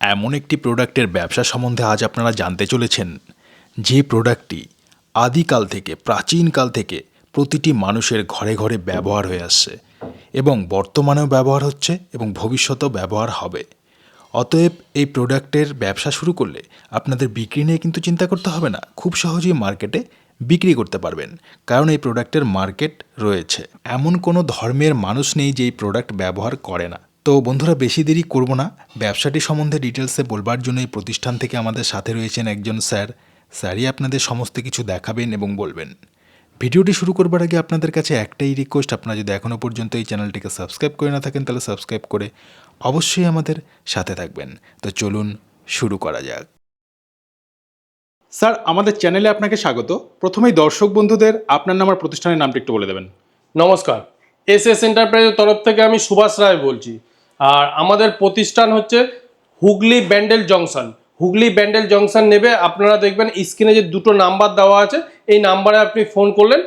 এমন একটি প্রোডাক্টের ব্যবসা সম্বন্ধে আজ আপনারা জানতে চলেছেন। যে প্রোডাক্টটি আদিকাল থেকে, প্রাচীনকাল থেকে প্রতিটি মানুষের ঘরে ঘরে ব্যবহার হয়ে আসছে এবং বর্তমানেও ব্যবহার হচ্ছে এবং ভবিষ্যতেও ব্যবহার হবে। অতএব এই প্রোডাক্টের ব্যবসা শুরু করলে আপনাদের বিক্রি নিয়ে কিন্তু চিন্তা করতে হবে না, খুব সহজেই মার্কেটে বিক্রি করতে পারবেন। কারণ এই প্রোডাক্টের মার্কেট রয়েছে। এমন কোনো ধর্মের মানুষ নেই যে এই প্রোডাক্ট ব্যবহার করে না। তো বন্ধুরা বেশি দেরি করব না। ব্যবসাটি সম্বন্ধে ডিটেলসে বলবার জন্য এই প্রতিষ্ঠান থেকে আমাদের সাথে রয়েছেন একজন স্যার। স্যারই আপনাদের সমস্ত কিছু দেখাবেন এবং বলবেন। ভিডিওটি শুরু করবার আগে আপনাদের কাছে একটাই রিকোয়েস্ট আপনারা যদি এখনও পর্যন্ত এই চ্যানেলটিকে সাবস্ক্রাইব করে না থাকেন, তাহলে সাবস্ক্রাইব করে অবশ্যই আমাদের সাথে থাকবেন। তো চলুন শুরু করা যাক। স্যার, আমাদের চ্যানেলে আপনাকে স্বাগত। প্রথমেই দর্শক বন্ধুদের আপনার নাম আর প্রতিষ্ঠানের নামটি একটু বলে দেবেন। নমস্কার। এস এস এন্টারপ্রাইজের তরফ থেকে আমি সুভাষ রায় বলছি। আর আমাদের প্রতিষ্ঠান হচ্ছে হুগলি ব্যান্ডেল জংশন। হুগলি ব্যান্ডেল জংশন নেবে, আপনারা দেখবেন স্ক্রিনে যে দুটো নাম্বার দেওয়া আছে, এই নাম্বারে আপনি ফোন করলেন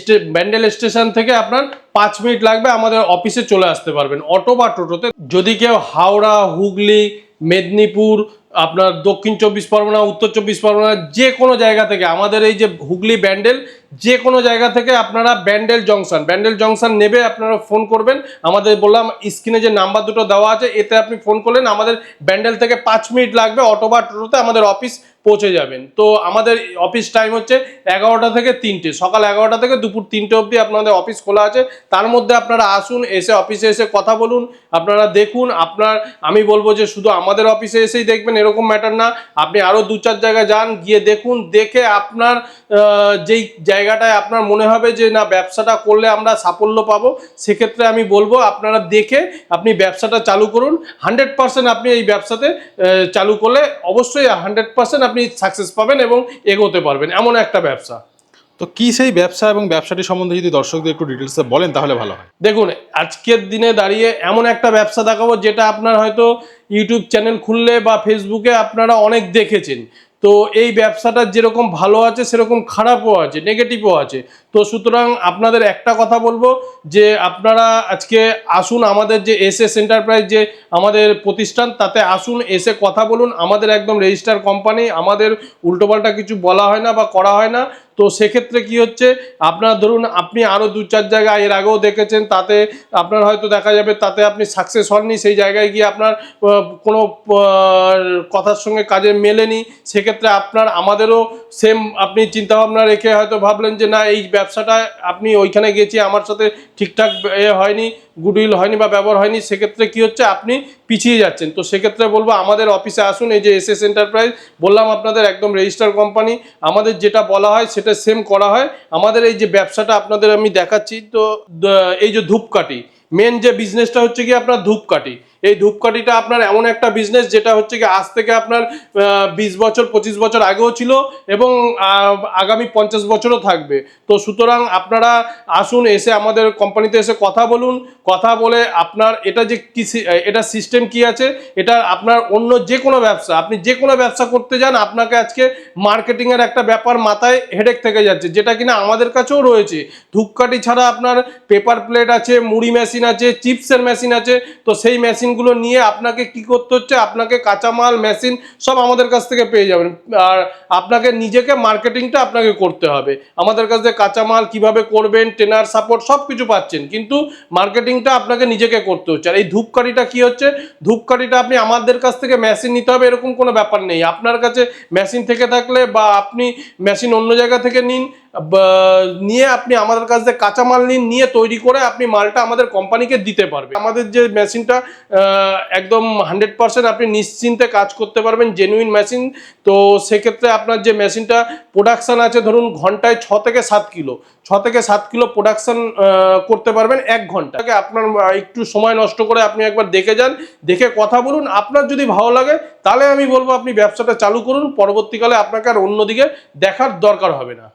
স্টে ব্যান্ডেল স্টেশন থেকে আপনার পাঁচ মিনিট লাগবে, আমাদের অফিসে চলে আসতে পারবেন, অটো বা টোটোতে। যদি কেউ হাওড়া, হুগলি, মেদিনীপুর আপনার দক্ষিণ চব্বিশ পরগনা, উত্তর চব্বিশ পরগনা, যে কোনো জায়গা থেকে, আমাদের এই যে হুগলি ব্যান্ডেল, যে কোনো জায়গা থেকে আপনারা ব্যান্ডেল জংশন ব্যান্ডেল জংশন নেবে, আপনারা ফোন করবেন। আমাদের বললাম, স্ক্রিনে যে নাম্বার দুটো দেওয়া আছে, এতে আপনি ফোন করলেন, আমাদের ব্যান্ডেল থেকে পাঁচ মিনিট লাগবে, অটো বা টোটোতে আমাদের অফিস পৌঁছে যাবেন। তো আমাদের অফিস টাইম হচ্ছে এগারোটা থেকে তিনটে, সকাল এগারোটা থেকে দুপুর তিনটে অবধি আপনাদের অফিস খোলা আছে। তার মধ্যে আপনারা আসুন, এসে অফিসে এসে কথা বলুন, আপনারা দেখুন, আপনার, আমি বলব যে শুধু আমাদের অফিসে এসেই দেখবেন এরকম ম্যাটার না। আপনি আরও দু চার জায়গায় যান, গিয়ে দেখুন, দেখে আপনার যেই জায়গাটায় আপনার মনে হবে যে না, ব্যবসাটা করলে আমরা সাফল্য পাবো, সেক্ষেত্রে আমি বলব আপনারা দেখে আপনি ব্যবসাটা চালু করুন। হান্ড্রেড পারসেন্ট আপনি এই ব্যবসাতে চালু করলে অবশ্যই হান্ড্রেড পারসেন্ট আপনি সাকসেস পাবেন এবং এগোতে পারবেন। এমন একটা ব্যবসা। তো কি সেই ব্যবসা এবং ব্যবসাটি সম্বন্ধে যদি দর্শকদের একটু ডিটেলসে বলেন তাহলে ভালো হয়। দেখুন, আজকের দিনে দাঁড়িয়ে এমন একটা ব্যবসা দেখাবো যেটা আপনার হয়তো ইউটিউব চ্যানেল খুললে বা ফেসবুকে আপনারা অনেক দেখেছেন। তো এই ব্যবসাটা যেরকম ভালো আছে, সেরকম খারাপও আছে নেগেটিভও আছে। তো সুতরাং আপনাদের একটা কথা বলব, যে আপনারা আজকে আসুন আমাদের যে এস এস এন্টারপ্রাইজ যে আমাদের প্রতিষ্ঠান, তাতে আসুন, এসে কথা বলুন। আমাদের একদম রেজিস্টার কোম্পানি আমাদের উল্টোপাল্টা কিছু বলা হয় না বা করা হয় না। তো সেক্ষেত্রে কি হচ্ছে, আপনার ধরুন আপনি আরও দু চার জায়গায় এর আগেও দেখেছেন, তাতে আপনার হয়তো দেখা যাবে তাতে আপনি সাকসেস হননি, সেই জায়গায় গিয়ে আপনার কোনো কথার সঙ্গে কাজে মেলেনি। সেক্ষেত্রে আপনার, আমাদেরও সেম আপনি চিন্তাভাবনা রেখে হয়তো ভাবলেন যে না, এই ব্যবসাটা আপনি ওইখানে গেছি আমার সাথে ঠিকঠাক এ হয়নি, গুডউইল হয়নি বা ব্যবহার হয়নি, সেক্ষেত্রে কি হচ্ছে আপনি পিছিয়ে যাচ্ছেন। তো সেক্ষেত্রে বলব আমাদের অফিসে আসুন, এই যে এস এস এন্টারপ্রাইজ, বললাম আপনাদের একদম রেজিস্টার কোম্পানি, আমাদের যেটা বলা হয় সেটা সেম করা হয়। আমাদের এই যে ব্যবসাটা আপনাদের আমি দেখাচ্ছি, তো এই যে ধূপকাঠি মেন যে বিজনেসটা হচ্ছে কি আপনার ধূপকাঠি। এই ধূপকাঠিটা আপনার এমন একটা বিজনেস যেটা হচ্ছে কি আজ থেকে আপনার বিশ বছর, পঁচিশ বছর আগেও ছিল এবং আগামী পঞ্চাশ বছরও থাকবে। তো সুতরাং আপনারা আসুন, এসে আমাদের কোম্পানিতে এসে কথা বলুন। কথা বলে আপনার এটা যে কি এটা সিস্টেম কি আছে, এটা আপনার অন্য যে কোনো ব্যবসা, আপনি যে কোনো ব্যবসা করতে যান, আপনাকে আজকে মার্কেটিংয়ের একটা ব্যাপার মাথায় হেডেক থেকে যাচ্ছে, যেটা কিনা আমাদের কাছেও রয়েছে। ধূপকাঠি ছাড়া আপনার পেপার প্লেট আছে, মুড়ি মেশিন আছে চিপসের মেশিন আছে, তো সেই মেশিনগুলো নিয়ে আপনাকে কি করতে হচ্ছে? আপনাকে কাঁচামাল, মেশিন সব আমাদের কাছ থেকে পেয়ে যাবেন। আর আপনাকে নিজেকে মার্কেটিংটা আপনাকে করতে হবে। আমাদের কাছ থেকে কাঁচামাল কীভাবে করবেন, ট্রেনার সাপোর্ট সব কিছু পাচ্ছেন। কিন্তু মার্কেটিংটা আপনাকে নিজেকে করতে হচ্ছে। আর এই ধূপকাঠিটা কি হচ্ছে? ধূপকাঠিটা আপনি আমাদের কাছ থেকে মেশিন নিতে হবে, এরকম কোনো ব্যাপার নেই। আপনার কাছে মেশিন থেকে থাকলে বা আপনি মেশিন অন্য জায়গা থেকে নিন নিয়ে আপনি আমাদের কাছ থেকে কাঁচামাল নিন, নিয়ে তৈরি করে আপনি মালটা আমাদের কোম্পানিকে দিতে পারবেন আমাদের যে মেশিনটা একদম হান্ড্রেড পার্সেন্ট আপনি নিশ্চিন্তে কাজ করতে পারবেন জেনুইন মেশিন তো সেক্ষেত্রে আপনার যে মেশিনটা প্রোডাকশান আছে, ধরুন ঘন্টায় ছ থেকে সাত কিলো, ছ থেকে সাত কিলো প্রোডাকশান করতে পারবেন এক ঘন্টাকে আপনার একটু সময় নষ্ট করে আপনি একবার দেখে যান, দেখে কথা বলুন। আপনার যদি ভালো লাগে, তাহলে আমি বলব আপনি ব্যবসাটা চালু করুন, পরবর্তীকালে আপনাকে আর অন্যদিকে দেখার দরকার হবে না।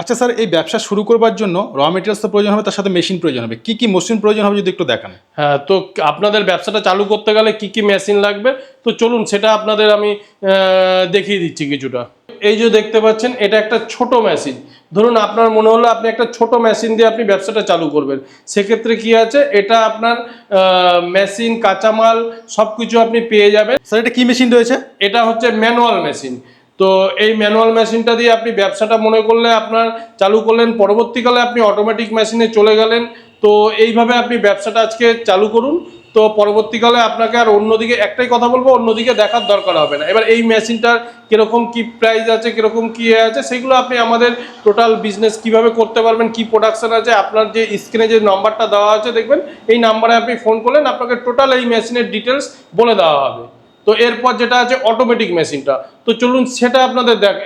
আচ্ছা স্যার এই ব্যবসা শুরু করবার জন্য র মেটেরিয়ালস তো প্রয়োজন হবে তার সাথে মেশিন প্রয়োজন হবে। কি কি মেশিন প্রয়োজন হবে যদি একটু দেখান? হ্যাঁ তো আপনাদের ব্যবসাটা চালু করতে গেলে কি কি মেশিন লাগবে? তো চলুন সেটা আপনাদের আমি দেখিয়ে দিচ্ছি কিছুটা। এই যে দেখতে পাচ্ছেন এটা একটা ছোট মেশিন ধরুন আপনার মনে হলো আপনি একটা ছোট মেশিন দিয়ে আপনি ব্যবসাটা চালু করবেন। সেক্ষেত্রে কি আছে? এটা আপনার মেশিন কাঁচামাল সব কিছু আপনি পেয়ে যাবেন। স্যার এটা কি মেশিন রয়েছে? এটা হচ্ছে ম্যানুয়াল মেশিন তো এই ম্যানুয়াল মেশিনটা দিয়ে আপনি ব্যবসাটা মনে করলে আপনার চালু করলেন, পরবর্তীকালে আপনি অটোমেটিক মেশিনে চলে গেলেন। তো এইভাবে আপনি ব্যবসাটা আজকে চালু করুন। তো পরবর্তীকালে আপনাকে আর অন্যদিকে, একটাই কথা বলব, অন্যদিকে দেখার দরকার হবে না। এবার এই মেশিনটার কীরকম কি প্রাইস আছে, কীরকম কি আছে, সেগুলো আপনি আমাদের টোটাল বিজনেস কীভাবে করতে পারবেন, কি প্রোডাকশন আছে, আপনার যে স্ক্রিনে যে নাম্বারটা দেওয়া আছে, দেখবেন, এই নাম্বারে আপনি ফোন করলেন, আপনাকে টোটাল এই মেশিনের ডিটেলস বলে দেওয়া হবে। তো এরপর যেটা আছে অটোমেটিক মেশিনটা তো চলুন সেটা আপনাদের দেখ-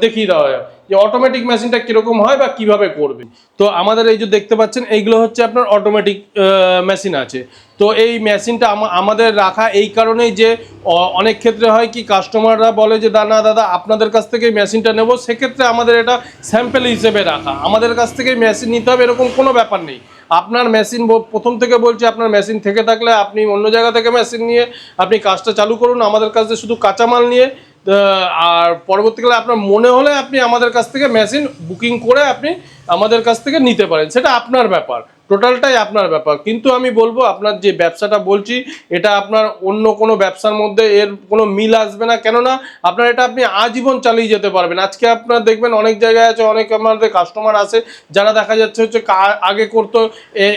দেখিয়ে দেওয়া যায় যে অটোমেটিক মেশিনটা কীরকম হয় বা কীভাবে করবেন তো আমাদের এই যে দেখতে পাচ্ছেন, এইগুলো হচ্ছে আপনার অটোমেটিক মেশিন আছে। তো এই মেশিনটা আমাদের রাখা এই কারণেই যে অনেক ক্ষেত্রে হয় কি কাস্টমাররা বলে যে দানা দাদা, আপনাদের কাছ থেকে মেশিনটা নেব। সেক্ষেত্রে আমাদের এটা স্যাম্পেল হিসেবে রাখা। আমাদের কাছ থেকে মেশিন নিতে হবে, এরকম কোনো ব্যাপার নেই। আপনার মেশিন প্রথম থেকে বলছি, আপনার মেশিন থেকে থাকলে আপনি অন্য জায়গা থেকে মেশিন নিয়ে আপনি কাজটা চালু করুন, আমাদের কাছে শুধু কাঁচামাল নিয়ে। আর পরবর্তীকালে আপনার মনে হলে আপনি আমাদের কাছ থেকে মেশিন বুকিং করে আপনি আমাদের কাছ থেকে নিতে পারেন, সেটা আপনার ব্যাপার। টোটালটাই আপনার ব্যাপার। কিন্তু আমি বলব, আপনার যে ব্যবসাটা বলছি, এটা আপনার অন্য কোনো ব্যবসার মধ্যে এর কোনো মিল আসবে না। কেননা, আপনার এটা আপনি আজীবন চালিয়ে যেতে পারবেন। আজকে আপনার দেখবেন অনেক জায়গায় আছে, অনেক আমাদের কাস্টমার আছে, যারা দেখা যাচ্ছে হচ্ছে আগে করতো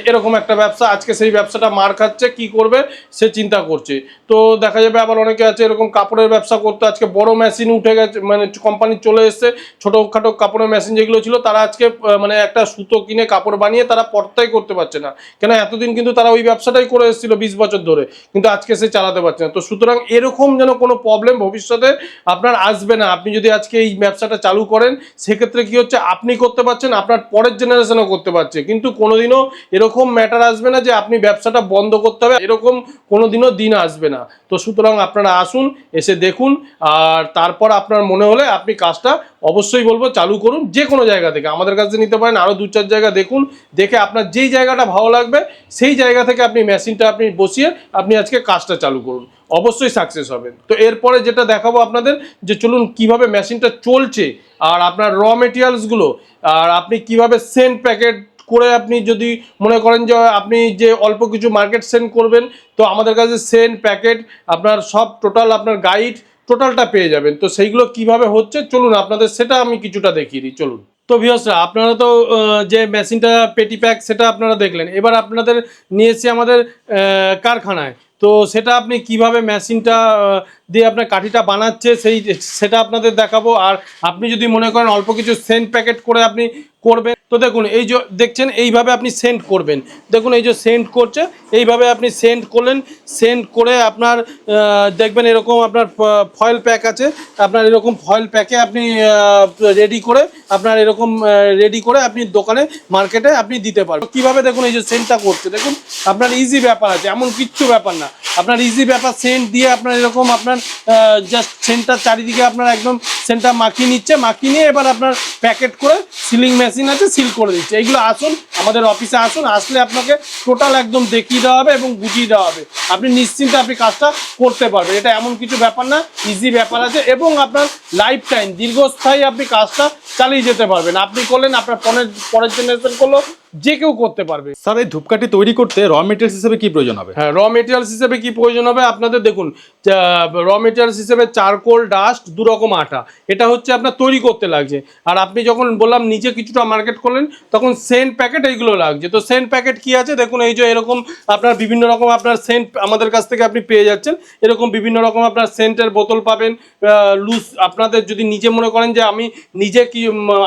এরকম একটা ব্যবসা, আজকে সেই ব্যবসাটা মার খাচ্ছে, কি করবে, সে চিন্তা করছে। তো দেখা যাবে আবার অনেকে আছে, এরকম কাপড়ের ব্যবসা করতো, আজকে বড় মেশিন উঠে গেছে মানে কোম্পানি চলে এসছে, ছোটোখাটো কাপড়ের মেশিন যেগুলো ছিল, তারা আজকে মানে একটা সুতো কিনে কাপড় বানিয়ে তারা পর্তাই করতে। পারছে না। কেন এতদিন কিন্তু তারা ওই ব্যবসাটাই করে এসেছিল বিশ বছর ধরে। কিন্তু আজকে সে চালাতে পারছে না। তো সুতরাং এরকম যেন কোনো প্রবলেম ভবিষ্যতে আপনার আসবে না। আপনি যদি আজকে এই ব্যবসাটা চালু করেন, সেক্ষেত্রে কি হচ্ছে? আপনি করতে পারছেন, আপনার পরের জেনারেশনও করতে পারছে। কিন্তু কোনোদিনও এরকম ম্যাটার আসবে না যে আপনি ব্যবসাটা বন্ধ করতে হবে। এরকম কোনোদিনও দিন আসবে না। তো সুতরাং আপনারা আসুন, এসে দেখুন। আর তারপর আপনার মনে হলে আপনি কাজটা অবশ্যই বলব, চালু করুন যে কোনো জায়গা থেকে। আমাদের কাছে নিতে পারেন আরও দু চার জায়গা দেখুন। দেখে আপনার যেই জায়গাটা ভালো লাগবে, সেই জায়গা থেকে আপনি মেশিনটা আপনি বসিয়ে আপনি আজকে কাজটা চালু করুন। অবশ্যই সাকসেস হবেন তো এরপরে যেটা দেখাবো আপনাদের, যে চলুন কীভাবে মেশিনটা চলছে আর আপনার র মেটেরিয়ালসগুলো আর আপনি কীভাবে সেন্ট প্যাকেট করে আপনি যদি মনে করেন যে আপনি যে অল্প কিছু মার্কেট সেন্ড করবেন, তো আমাদের কাছে সেন্ট প্যাকেট আপনার সব টোটাল আপনার গাইড টোটালটা পেয়ে যাবেন। তো সেইগুলো কীভাবে হচ্ছে, চলুন আপনাদের সেটা আমি কিছুটা দেখিয়ে দিই। চলুন। তো ভিউসরা আপনারা তো যে মেশিনটা পেটি প্যাক সেটা আপনারা দেখলেন। এবার আপনাদের নিয়ে এসছি আমাদের কারখানায়। তো সেটা আপনি কীভাবে মেশিনটা দিয়ে আপনার কাঠিটা বানাচ্ছে, সেই, সেটা আপনাদের দেখাবো। আর আপনি যদি মনে করেন অল্প কিছু সেন্ট প্যাকেট করে আপনি করবেন, তো দেখুন, এই যে দেখছেন, এইভাবে আপনি সেন্ড করবেন। দেখুন, এই যে সেন্ড করছে, এইভাবে আপনি সেন্ড করলেন। সেন্ড করে আপনার দেখবেন এরকম আপনার ফয়েল প্যাক আছে। আপনার এরকম ফয়েল প্যাকে আপনি রেডি করে, আপনার এরকম রেডি করে আপনি দোকানে, মার্কেটে আপনি দিতে পারবেন। কীভাবে দেখুন, এই যে সেন্টটা করছে, দেখুন, আপনার ইজি ব্যাপার আছে, এমন কিচ্ছু ব্যাপার না। আপনার ইজি ব্যাপার সেন্ট দিয়ে আপনার এরকম আপনার জাস্ট সেন্টটা চারিদিকে আপনার একদম সেন্টটা মাখিয়ে নিচ্ছে মাখিয়ে নিয়ে এবার আপনার প্যাকেট করে সিলিং মেশিন আছে সিল করে দিচ্ছে। এইগুলো আসুন আমাদের অফিসে আসুন আসলে আপনাকে টোটাল একদম দেখিয়ে দেওয়া হবে এবং বুঝিয়ে দেওয়া হবে। আপনি নিশ্চিন্তে আপনি কাজটা করতে পারবেন। এটা এমন কিছু ব্যাপার না ইজি ব্যাপার আছে এবং আপনার লাইফ টাইম দীর্ঘস্থায়ী আপনি কাজটা চালিয়ে যেতে পারবেন। আপনি করলেন আপনার পরের পরের জেনারেশন করল যে কেউ করতে পারবে। স্যার এই ধূপকাঠি তৈরি করতে র মেটেরিয়ালস হিসেবে কি প্রয়োজন হবে? হ্যাঁ র মেটেরিয়ালস হিসেবে কি প্রয়োজন হবে? আপনাদের দেখুন র মেটেরিয়ালস হিসেবে চারকোল ডাস্ট দু রকম আটা এটা হচ্ছে আপনার তৈরি করতে লাগছে। আর আপনি যখন বললাম নিজে কিছুটা মার্কেট করলেন, তখন সেন্ট প্যাকেট এইগুলো লাগছে। তো সেন্ট প্যাকেট কি আছে? দেখুন, এই যে এরকম আপনার বিভিন্ন রকম আপনার সেন্ট আমাদের কাছ থেকে আপনি পেয়ে যাচ্ছেন। এরকম বিভিন্ন রকম আপনার সেন্টের বোতল পাবেন। লুজ আপনাদের যদি নিজে মনে করেন যে আমি নিজে কি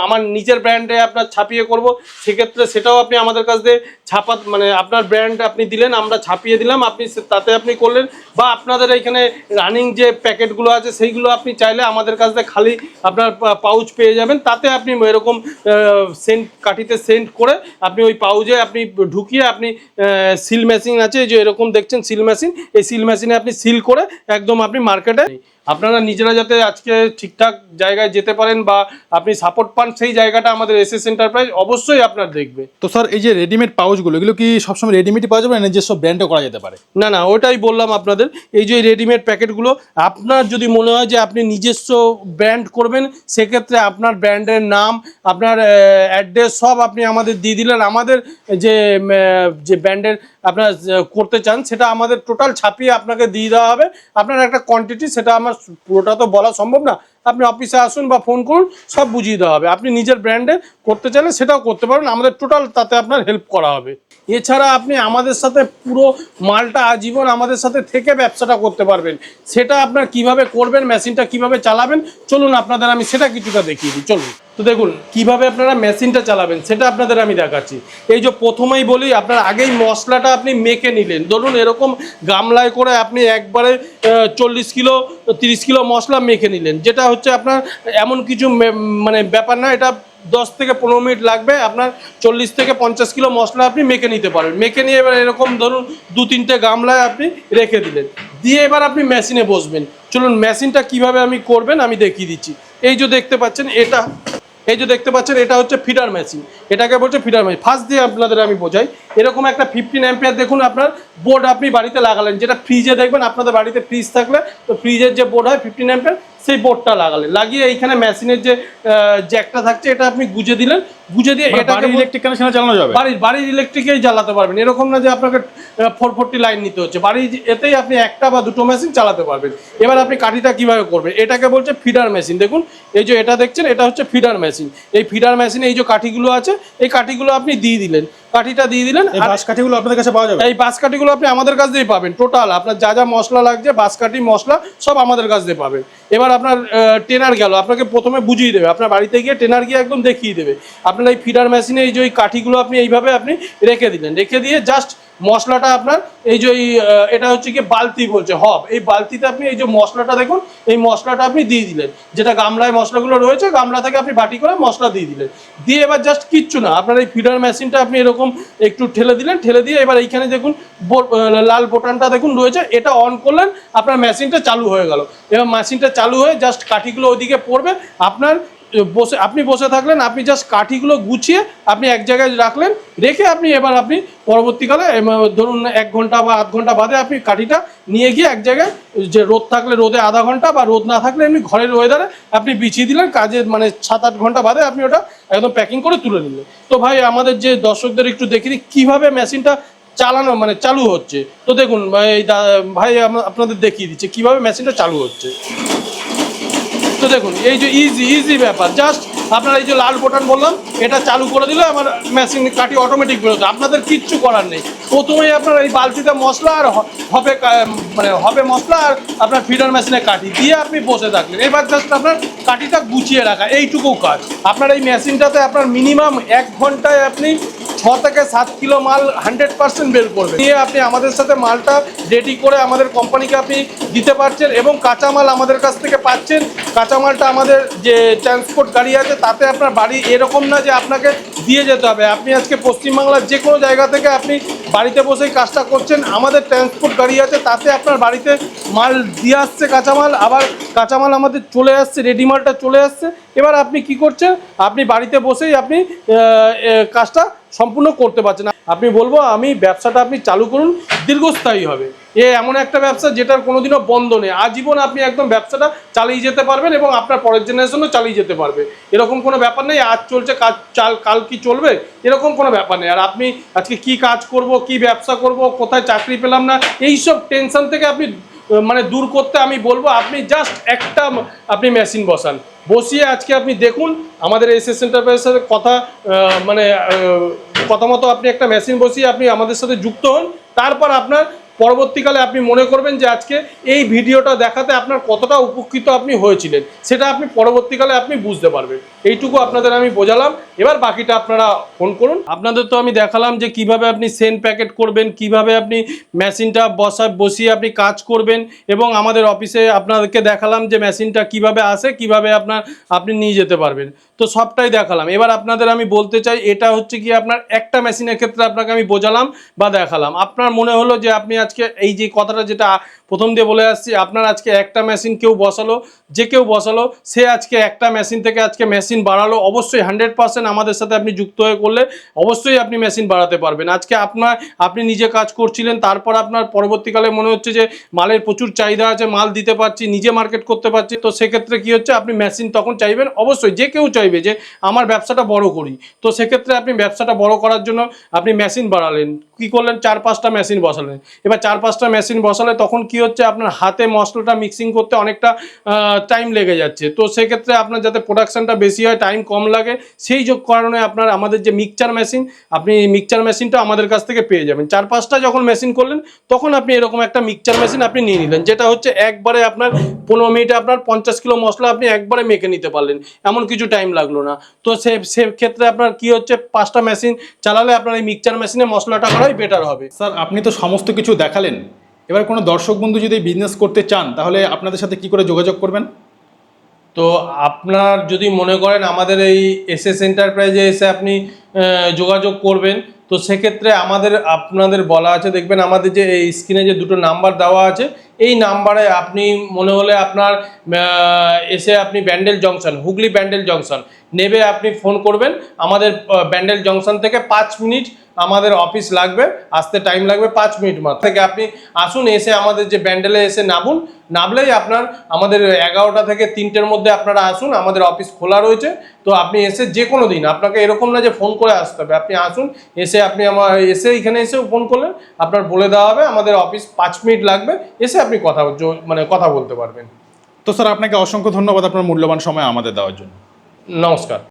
আমার নিজের ব্র্যান্ডে আপনার ছাপিয়ে করব, সেক্ষেত্রে সেটাও আপনি আমাদের কাছ থেকে ছাপা মানে আপনার ব্র্যান্ড আপনি দিলেন, আমরা ছাপিয়ে দিলাম, আপনি তাতে আপনি করলেন। বা আপনাদের এখানে রানিং যে প্যাকেটগুলো আছে, সেইগুলো আপনি চাইলে আমাদের কাছ থেকে খালি আপনার পাউচ পেয়ে যাবেন, তাতে আপনি এরকম সেন্ট কাঠিতে সেন্ট করে আপনি ওই পাউজে আপনি ঢুকিয়ে আপনি সিল মেশিন আছে যে এরকম দেখছেন সিল মেশিন এই সিল মেশিনে আপনি সিল করে একদম আপনি মার্কেটে আপনারা নিজেরা যাতে আজকে ঠিকঠাক জায়গায় যেতে পারেন বা আপনি সাপোর্ট পান সেই জায়গাটা আমাদের এস এস এন্টারপ্রাইজ অবশ্যই আপনার দেখবে। তো স্যার এই যে রেডিমেড পাউচগুলো এগুলো কি সবসময় রেডিমেডই পাওয়া যাবে না নিজস্ব ব্র্যান্ডও করা যেতে পারে? না না ওটাই বললাম আপনাদের। এই যে রেডিমেড প্যাকেটগুলো আপনার যদি মনে হয় যে আপনি নিজস্ব ব্র্যান্ড করবেন সেক্ষেত্রে আপনার ব্র্যান্ডের নাম আপনার অ্যাড্রেস সব আপনি আমাদের দিয়ে দিলেন। আমাদের যে যে ব্র্যান্ডের আপনার করতে চান সেটা আমাদের টোটাল ছাপিয়ে আপনাকে দিয়ে দেওয়া হবে। আপনার একটা কোয়ান্টিটি সেটা আমার পুরোটা তো বলা সম্ভব না। আপনি অফিসে আসুন বা ফোন করুন, সব বুঝিয়ে দেওয়া হবে। আপনি নিজের ব্র্যান্ডে করতে চাইলে সেটাও করতে পারবেন। আমাদের টোটাল তাতে আপনার হেল্প করা হবে। এছাড়া আপনি আমাদের সাথে পুরো মালটা আজীবন আমাদের সাথে থেকে ব্যবসাটা করতে পারবেন। সেটা আপনার কীভাবে করবেন, মেশিনটা কীভাবে চালাবেন, চলুন আপনাদের আমি সেটা কিছুটা দেখিয়ে দিই। চলুন, তো দেখুন, কীভাবে আপনারা মেশিনটা চালাবেন, সেটা আপনাদের আমি দেখাচ্ছি। এই যে প্রথমেই বলি, আপনার আগেই মশলাটা আপনি মেখে নিলেন। ধরুন, এরকম গামলায় করে আপনি একবারে চল্লিশ কিলো, তিরিশ কিলো মশলা মেখে নিলেন। যেটা হচ্ছে আপনার এমন কিছু মানে ব্যাপার না, এটা দশ থেকে পনেরো মিনিট লাগবে। আপনার চল্লিশ থেকে পঞ্চাশ কিলো মশলা আপনি মেখে নিতে পারবেন মেখে নিয়ে এবার এরকম ধরুন দু তিনটে গামলায় আপনি রেখে দিলেন। দিয়ে এবার আপনি মেশিনে বসবেন। চলুন মেশিনটা কীভাবে আমি করবেন আমি দেখিয়ে দিচ্ছি। এই যে দেখতে পাচ্ছেন, এটা এই যে দেখতে পাচ্ছেন, এটা হচ্ছে ফিডার মেশিন। এটাকে বলছে ফিডার মেশিন। ফার্স্ট দিয়ে আপনাদের আমি বোঝাই। এরকম একটা ফিফটিন অ্যাম্পিয়ার দেখুন আপনার বোর্ড আপনি বাড়িতে লাগালেন যেটা ফ্রিজে দেখবেন আপনাদের বাড়িতে ফ্রিজ থাকলে তো ফ্রিজের যে বোর্ড হয় ফিফটিন অ্যাম্পিয়ার সেই বোর্ডটা লাগালেন। লাগিয়ে এইখানে মেশিনের যে জ্যাকটা থাকছে এটা আপনি গুজে দিলেন গুজে দিয়ে এটা ইলেকট্রিক কানেকশনে চালানো যাবে? বাড়ির বাড়ির ইলেকট্রিকেই জ্বালাতে পারবেন। এরকম না যে আপনাকে ফোর ফোরটি লাইন নিতে হচ্ছে। বাড়ি এতেই আপনি একটা বা দুটো মেশিন চালাতে পারবেন। এবার আপনি কাঠিটা কীভাবে করবেন? এটাকে বলছে ফিডার মেশিন দেখুন এই যে এটা দেখছেন এটা হচ্ছে ফিডার মেশিন এই ফিডার মেশিনে এই যে কাঠিগুলো আছে এই কাঠিগুলো আপনি দিয়ে দিলেন। কাঠিটা দিয়ে দিলেন এই বাঁশ কাঠিগুলো আপনাদের কাছে পাওয়া যাবে? এই বাঁশকাঠিগুলো আপনি আমাদের কাছ দিয়েই পাবেন। টোটাল আপনার যা যা মশলা লাগছে বাঁশকাঠি মশলা সব আমাদের কাছ দিয়ে পাবেন। এবার আপনার টেনার গেল। আপনাকে প্রথমে বুঝিয়ে দেবে। আপনার বাড়িতে গিয়ে টেনার গিয়ে একদম দেখিয়ে দেবে। আপনার এই ফিডার মেশিনে এই যে ওই কাঠিগুলো আপনি এইভাবে আপনি রেখে দিলেন। রেখে দিয়ে জাস্ট মশলাটা আপনার, এই যে এটা হচ্ছে কি বালতি বলছে, হব। এই বালতিতে আপনি এই যে মশলাটা দেখুন, এই মশলাটা আপনি দিয়ে দিলেন। যেটা গামলায় মশলাগুলো রয়েছে, গামলা থেকে আপনি বাটি করে মশলা দিয়ে দিলেন। দিয়ে এবার জাস্ট কিচ্ছু না, আপনার এই ফিডার মেশিনটা আপনি এরকম একটু ঠেলে দিলেন, ঠেলে দিয়ে এবার এইখানে দেখুন লাল বোটানটা দেখুন রয়েছে, এটা অন করলেন, আপনার মেশিনটা চালু হয়ে গেল। এবার মেশিনটা চালু হয়ে জাস্ট কাঠিগুলো ওইদিকে পড়বে, আপনার বসে, আপনি বসে থাকলেন, আপনি জাস্ট কাঠিগুলো গুছিয়ে আপনি এক জায়গায় রাখলেন, রেখে আপনি এবার আপনি পরবর্তীকালে ধরুন এক ঘণ্টা বা আধ ঘণ্টা বাদে আপনি কাঠিটা নিয়ে গিয়ে এক জায়গায়, যে রোদ থাকলে রোদে আধা ঘণ্টা বা রোদ না থাকলে এমনি ঘরের ওয়েদারে আপনি বিছিয়ে দিলেন, কাজের মানে সাত আট ঘণ্টা বাদে আপনি ওটা একদম প্যাকিং করে তুলে নিলেন। তো ভাই, আমাদের যে দর্শকদের একটু দেখি কীভাবে মেশিনটা চালানো মানে চালু হচ্ছে। তো দেখুন, ভাই ভাই আপনাদের দেখিয়ে দিচ্ছে, কীভাবে মেশিনটা চালু হচ্ছে। তো দেখুন, এই যে ইজি ইজি ব্যাপার। জাস্ট আপনার এই যে লাল বোটান বললাম, এটা চালু করে দিলে আমার মেশিন কাটি অটোমেটিক বেরোচ্ছে। আপনাদের কিচ্ছু করার নেই। প্রথমেই আপনার এই বালতিতে মশলা আর হবে মানে হবে মশলা আর আপনার ফিডার মেশিনে কাটি দিয়ে আপনি বসে থাকলেন। এবার জাস্ট আপনার কাটিটা গুছিয়ে রাখা, এইটুকু কাজ। আপনার এই মেশিনটাতে আপনার মিনিমাম এক ঘন্টায় আপনি ছ থেকে সাত কিলো মাল হান্ড্রেড পার্সেন্ট বের করবেন নিয়ে আপনি আমাদের সাথে মালটা রেডি করে আমাদের কোম্পানিকে আপনি দিতে পারছেন এবং কাঁচামাল আমাদের কাছ থেকে পাচ্ছেন। কাঁচামালটা আমাদের যে ট্রান্সপোর্ট গাড়ি আছে, তাতে আপনার বাড়ি এরকম না যে আপনাকে দিয়ে যেতে হবে। আপনি আজকে পশ্চিমবাংলার যে কোনো জায়গা থেকে আপনি বাড়িতে বসেই কাজটা করছেন। আমাদের ট্রান্সপোর্ট গাড়ি আছে, তাতে আপনার বাড়িতে মাল দিয়ে আসছে কাঁচামাল, আবার কাঁচামাল আমাদের চলে আসছে রেডি মালটা চলে আসছে। এবার আপনি কি করছেন? আপনি বাড়িতে বসেই আপনি কাজটা সম্পূর্ণ করতে পারছেন আপনি বলব, আমি ব্যবসাটা আপনি চালু করুন, দীর্ঘস্থায়ী হবে। এ এমন একটা ব্যবসা যেটার কোনোদিনও বন্ধ নেই। আজীবন আপনি একদম ব্যবসাটা চালিয়ে যেতে পারবেন এবং আপনার পরের জেনারেশনও চালিয়ে যেতে পারবে। এরকম কোনো ব্যাপার নেই, আজ চলছে কাজ চাল, কাল কি চলবে, এরকম কোনো ব্যাপার নেই। আর আপনি আজকে কি কাজ করব, কি ব্যবসা করব, কোথায় চাকরি পেলাম না, এইসব টেনশন থেকে আপনি মানে দূর করতে আমি বলব, আপনি জাস্ট একটা, আপনি মেশিন বসান। বসিয়ে আজকে আপনি দেখুন, আমাদের এসএস এস সাথে কথা মানে কথা মতো আপনি একটা মেশিন বসিয়ে আপনি আমাদের সাথে যুক্ত হন। তারপর আপনার পরবর্তীকালে আপনি মনে করবেন যে আজকে এই ভিডিওটা দেখাতে আপনার কতটা উপকৃত আপনি হয়েছিলেন, সেটা আপনি পরবর্তীকালে আপনি বুঝতে পারবেন। এইটুকু আপনাদের আমি বোঝালাম। এবার বাকিটা আপনারা ফোন করুন। আপনাদের তো আমি দেখালাম যে কীভাবে আপনি সেন প্যাকেট করবেন, কীভাবে আপনি মেশিনটা বসা, বসিয়ে আপনি কাজ করবেন এবং আমাদের অফিসে আপনাদেরকে দেখালাম যে মেশিনটা কীভাবে আসে, কীভাবে আপনার, আপনি নিয়ে যেতে পারবেন। তো সবটাই দেখালাম। এবার আপনাদের আমি বলতে চাই, এটা হচ্ছে কি আপনার একটা মেশিনের ক্ষেত্রে আপনাকে আমি বোঝালাম বা দেখালাম। আপনার মনে হলো যে আপনি আজকে এই যে কথাটা যেটা প্রথম দিয়ে বলে আসছি, আপনার আজকে একটা মেশিন কেউ বসালো যে কেউ বসালো, সে আজকে একটা মেশিন থেকে আজকে মেশিন বাড়ালো, অবশ্যই হান্ড্রেড পার্সেন্ট আমাদের সাথে আপনি যুক্ত হয়ে করলে অবশ্যই আপনি মেশিন বাড়াতে পারবেন। আজকে আপনার, আপনি নিজে কাজ করছিলেন, তারপর আপনার পরবর্তীকালে মনে হচ্ছে যে মালের প্রচুর চাহিদা আছে, মাল দিতে পারছি, নিজে মার্কেট করতে পারছি, তো সেক্ষেত্রে কি হচ্ছে, আপনি মেশিন তখন চাইবেন, অবশ্যই যে কেউ চাইবে যে আমার ব্যবসাটা বড় করি। তো সেক্ষেত্রে আপনি ব্যবসাটা বড় করার জন্য আপনি মেশিন বাড়ালেন। কি করলেন? চার পাঁচটা মেশিন বসালেন। এবার চার পাঁচটা মেশিন বসালে তখন কি হচ্ছে, আপনার হাতে মশলাটা মিক্সিং করতে অনেকটা টাইম লেগে যাচ্ছে। তো সেক্ষেত্রে আপনার যাতে প্রোডাকশনটা বেশি হয় টাইম কম লাগে, সেই যোগ কারণে আপনার আমাদের যে মিক্সচার মেশিন আপনি মিক্সচার মেশিনটা আমাদের কাছ থেকে পেয়ে যাবেন। চার পাঁচটা যখন মেশিন করলেন, তখন আপনি এরকম একটা মিক্সচার মেশিন আপনি নিয়ে নিলেন, যেটা হচ্ছে একবারে আপনার পনেরো মিনিটে আপনার পঞ্চাশ কিলো মশলা আপনি একবারে মেখে নিতে পারলেন। এমন কিছু টাইম লাগল না। তো সে সেক্ষেত্রে আপনার কি হচ্ছে, পাঁচটা মেশিন চালালে আপনার এই মিক্সচার মেশিনে মশলাটা করাই বেটার হবে। স্যার, আপনি তো সমস্ত কিছু দেখালেন। এবার কোনো দর্শক বন্ধু যদি বিজনেস করতে চান, তাহলে আপনাদের সাথে কি করে যোগাযোগ করবেন? তো আপনার যদি মনে করেন আমাদের এই এস এস এন্টারপ্রাইজে এসে আপনি যোগাযোগ করবেন, তো সেক্ষেত্রে আমাদের, আপনাদের বলা আছে, দেখবেন আমাদের যে এই স্ক্রিনে যে দুটো নাম্বার দেওয়া আছে, এই নাম্বারে আপনি মনে হলে আপনার এসে আপনি ব্যান্ডেল জংশন হুগলি ব্যান্ডেল জংশন নেবে, আপনি ফোন করবেন। আমাদের ব্যান্ডেল জংশন থেকে পাঁচ মিনিট আমাদের অফিস লাগবে, আসতে টাইম লাগবে পাঁচ মিনিট মাত্র। থেকে আপনি আসুন, এসে আমাদের যে ব্যান্ডেলে এসে নামুন। নামলেই আপনার, আমাদের এগারোটা থেকে তিনটের মধ্যে আপনারা আসুন, আমাদের অফিস খোলা রয়েছে। তো আপনি এসে যে কোনো দিন, আপনাকে এরকম না যে ফোন করে আসতে হবে। আপনি আসুন, এসে আপনি আমার, এসে এখানে এসেও ফোন করলেন, আপনার বলে দেওয়া হবে, আমাদের অফিস পাঁচ মিনিট লাগবে, এসে আপনি কথা মানে কথা বলতে পারবেন। তো স্যার, আপনাকে অসংখ্য ধন্যবাদ আপনার মূল্যবান সময় আমাদের দেওয়ার জন্য। নমস্কার